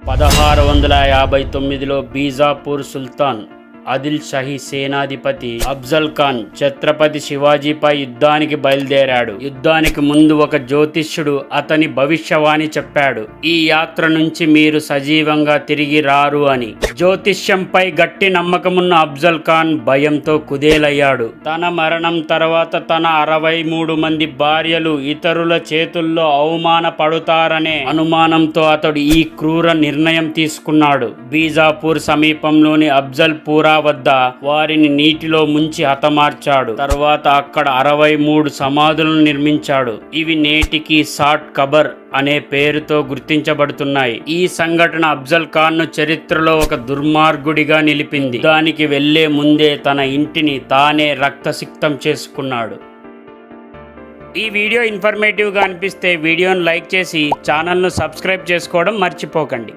పదహారు వందల యాభై తొమ్మిదిలో బీజాపూర్ సుల్తాన్ ఆదిల్ షహీ సేనాధిపతి అఫ్జల్ ఖాన్ ఛత్రపతి శివాజీపై యుద్ధానికి బయలుదేరాడు. యుద్ధానికి ముందు ఒక జ్యోతిష్యుడు అతని భవిష్యవాణి చెప్పాడు. ఈ యాత్ర నుంచి మీరు సజీవంగా తిరిగి రారు అని. జ్యోతిష్యంపై గట్టి నమ్మకమున్న అఫ్జల్ ఖాన్ భయంతో కుదేలయ్యాడు. తన మరణం తర్వాత తన అరవై మూడు మంది భార్యలు ఇతరుల చేతుల్లో అవమాన పడుతారనే అనుమానంతో అతడు ఈ క్రూర నిర్ణయం తీసుకున్నాడు. బీజాపూర్ సమీపంలోని అఫ్జల్ గంగా వద్ద వారిని నీటిలో ముంచి హతమార్చాడు. తర్వాత అక్కడ అరవై మూడు సమాధులను నిర్మించాడు. ఇవి నేటికి సాట్ కబర్ అనే పేరుతో గుర్తించబడుతున్నాయి. ఈ సంఘటన అఫ్జల్ ఖాన్ను చరిత్రలో ఒక దుర్మార్గుడిగా నిలిపింది. దానికి వెళ్ళే ముందే తన ఇంటిని తానే రక్తసిక్తం చేసుకున్నాడు. ఈ వీడియో ఇన్ఫర్మేటివ్గా అనిపిస్తే వీడియోను లైక్ చేసి ఛానల్ను సబ్స్క్రైబ్ చేసుకోవడం మర్చిపోకండి.